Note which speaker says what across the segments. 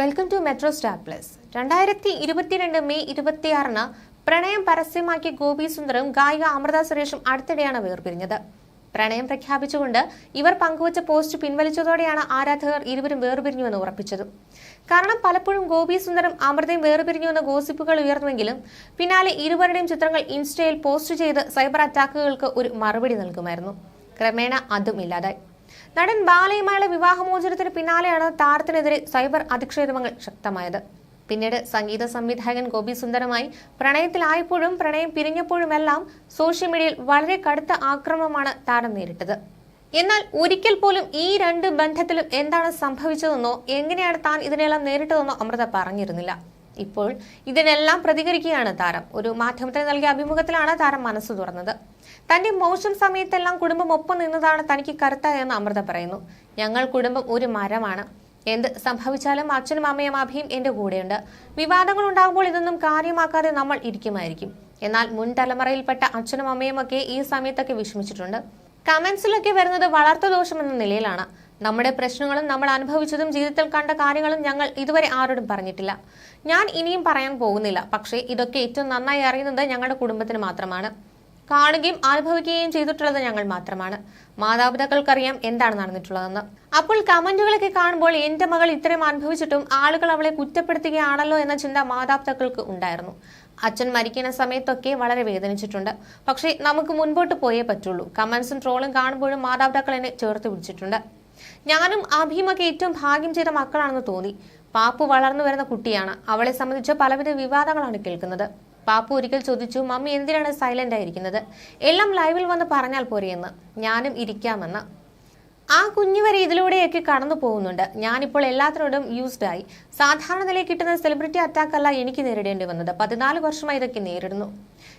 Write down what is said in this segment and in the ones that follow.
Speaker 1: Welcome to metro star plus രണ്ടായിരത്തി ഇരുപത്തിരണ്ട് May ഇരുപത്തിയാറിന് പ്രണയം പരസ്യമാക്കിയ ഗോപി സുന്ദറും ഗായിക അമൃത സുരേഷും അടുത്തിടെയാണ് വേർപിരിഞ്ഞത്. പ്രണയം പ്രഖ്യാപിച്ചുകൊണ്ട് ഇവർ പങ്കുവച്ച പോസ്റ്റ് പിൻവലിച്ചതോടെയാണ് ആരാധകർ ഇരുവരും വേർപിരിഞ്ഞുവെന്ന് ഉറപ്പിച്ചത്. കാരണം പലപ്പോഴും ഗോപി സുന്ദരം അമൃതയും വേർപിരിഞ്ഞുവെന്ന ഗോസിപ്പുകൾ ഉയർന്നുവെങ്കിലും പിന്നാലെ ഇരുവരുടെയും ചിത്രങ്ങൾ ഇൻസ്റ്റയിൽ പോസ്റ്റ് ചെയ്ത് സൈബർ അറ്റാക്കുകൾക്ക് ഒരു മറുപടി നൽകുമായിരുന്നു. ക്രമേണ അതും ഇല്ലാതായി. നടൻ ബാലയുമായുള്ള വിവാഹമോചനത്തിന് പിന്നാലെയാണ് താരത്തിനെതിരെ സൈബർ അധിക്ഷേപങ്ങൾ ശക്തമായത്. പിന്നീട് സംഗീത സംവിധായകൻ ഗോപി സുന്ദരമായി പ്രണയത്തിലായപ്പോഴും പ്രണയം പിരിഞ്ഞപ്പോഴുമെല്ലാം സോഷ്യൽ മീഡിയയിൽ വളരെ കടുത്ത ആക്രമണമാണ് താരം നേരിട്ടത്. എന്നാൽ ഒരിക്കൽ പോലും ഈ രണ്ട് ബന്ധത്തിലും എന്താണ് സംഭവിച്ചതെന്നോ എങ്ങനെയാണ് താൻ ഇതിനെല്ലാം നേരിട്ടതെന്നോ അമൃത പറഞ്ഞിരുന്നില്ല. ഇപ്പോൾ ഇതിനെല്ലാം പ്രതികരിക്കുകയാണ് താരം. ഒരു മാധ്യമത്തിന് നൽകിയ അഭിമുഖത്തിലാണ് താരം മനസ്സ് തുറന്നത്. തന്റെ മോശം സമയത്തെല്ലാം കുടുംബം ഒപ്പം നിന്നതാണ് തനിക്ക് കരുത്തായെന്ന് അമൃത പറയുന്നു. ഞങ്ങൾ കുടുംബം ഒരു മരമാണ്. എന്ത് സംഭവിച്ചാലും അച്ഛനും അമ്മയും അഭിയും എന്റെ കൂടെയുണ്ട്. വിവാദങ്ങൾ ഉണ്ടാകുമ്പോൾ ഇതൊന്നും കാര്യമാക്കാതെ നമ്മൾ ഇരിക്കുമായിരിക്കും. എന്നാൽ മുൻ തലമുറയിൽപ്പെട്ട അച്ഛനും അമ്മയും ഒക്കെ ഈ സമയത്തൊക്കെ വിഷമിച്ചിട്ടുണ്ട്. കമന്റ്സിലൊക്കെ വരുന്നത് വളർത്തു ദോഷം എന്ന നിലയിലാണ്. നമ്മുടെ പ്രശ്നങ്ങളും നമ്മൾ അനുഭവിച്ചതും ജീവിതത്തിൽ കണ്ട കാര്യങ്ങളും ഞങ്ങൾ ഇതുവരെ ആരോടും പറഞ്ഞിട്ടില്ല. ഞാൻ ഇനിയും പറയാൻ പോകുന്നില്ല. പക്ഷേ ഇതൊക്കെ ഏറ്റവും നന്നായി അറിയുന്നത് ഞങ്ങളുടെ കുടുംബത്തിന് മാത്രമാണ്. കാണുകയും അനുഭവിക്കുകയും ചെയ്തിട്ടുള്ളത് ഞങ്ങൾ മാത്രമാണ്. മാതാപിതാക്കൾക്കറിയാം എന്താണ് നടന്നിട്ടുള്ളതെന്ന്. അപ്പോൾ കമന്റുകളൊക്കെ കാണുമ്പോൾ എന്റെ മകൾ ഇത്രയും അനുഭവിച്ചിട്ടും ആളുകൾ അവളെ കുറ്റപ്പെടുത്തുകയാണല്ലോ എന്ന ചിന്ത മാതാപിതാക്കൾക്ക് ഉണ്ടായിരുന്നു. അച്ഛൻ മരിക്കുന്ന സമയത്തൊക്കെ വളരെ വേദനിച്ചിട്ടുണ്ട്. പക്ഷേ നമുക്ക് മുൻപോട്ട് പോയേ പറ്റുള്ളൂ. കമന്റ്സും ട്രോളും കാണുമ്പോഴും മാതാപിതാക്കൾ എന്നെ ചേർത്ത് പിടിച്ചിട്ടുണ്ട്. ഞാനും അഭിയുമൊക്കെ ഏറ്റവും ഭാഗ്യം ചെയ്ത മക്കളാണെന്ന് തോന്നി. പാപ്പു വളർന്നു വരുന്ന കുട്ടിയാണ്. അവളെ സംബന്ധിച്ച് പലവിധ വിവാദങ്ങളാണ് കേൾക്കുന്നത്. പാപ്പു ഒരിക്കൽ ചോദിച്ചു മമ്മി എന്തിനാണ് സൈലന്റ് ആയിരിക്കുന്നത് എല്ലാം ലൈവിൽ വന്ന് പറഞ്ഞാൽ പോരെയെന്ന് ഞാനും ഇരിക്കാമെന്ന്. ആ കുഞ്ഞു വരെ ഇതിലൂടെയൊക്കെ കടന്നു പോകുന്നുണ്ട്. ഞാനിപ്പോൾ എല്ലാത്തിനോടും യൂസ്ഡ് ആയി. സാധാരണ നിലയിൽ കിട്ടുന്ന സെലിബ്രിറ്റി അറ്റാക്ക് അല്ല എനിക്ക് നേരിടേണ്ടി വന്നത്. പതിനാല് വർഷമായി ഇതൊക്കെ നേരിടുന്നു.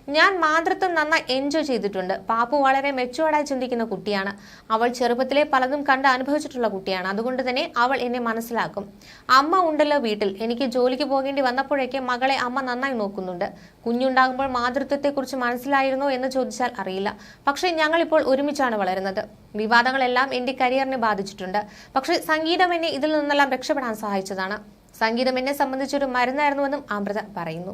Speaker 1: ഞാൻ മാതൃത്വം നന്നായി എൻജോയ് ചെയ്തിട്ടുണ്ട്. പാപ്പു വളരെ മെച്ചുവേർഡായി ചിന്തിക്കുന്ന കുട്ടിയാണ്. അവൾ ചെറുപ്പത്തിലെ പലതും കണ്ട് അനുഭവിച്ചിട്ടുള്ള കുട്ടിയാണ്. അതുകൊണ്ട് തന്നെ അവൾ എന്നെ മനസ്സിലാക്കും. അമ്മ ഉണ്ടല്ലോ വീട്ടിൽ. എനിക്ക് ജോലിക്ക് പോകേണ്ടി വന്നപ്പോഴേക്ക് മകളെ അമ്മ നന്നായി നോക്കുന്നുണ്ട്. കുഞ്ഞുണ്ടാകുമ്പോൾ മാതൃത്വത്തെക്കുറിച്ച് മനസ്സിലായിരുന്നോ എന്ന് ചോദിച്ചാൽ അറിയില്ല. പക്ഷേ ഞങ്ങളിപ്പോൾ ഒരുമിച്ചാണ് വളരുന്നത്. വിവാദങ്ങളെല്ലാം എന്റെ കരിയറിനെ ബാധിച്ചിട്ടുണ്ട്. പക്ഷേ സംഗീതം എന്നെ ഇതിൽ നിന്നെല്ലാം രക്ഷപ്പെടാൻ സഹായിച്ചതാണ്. സംഗീതം എന്നെ സംബന്ധിച്ചൊരു മരുന്നായിരുന്നുവെന്നും അമൃത പറയുന്നു.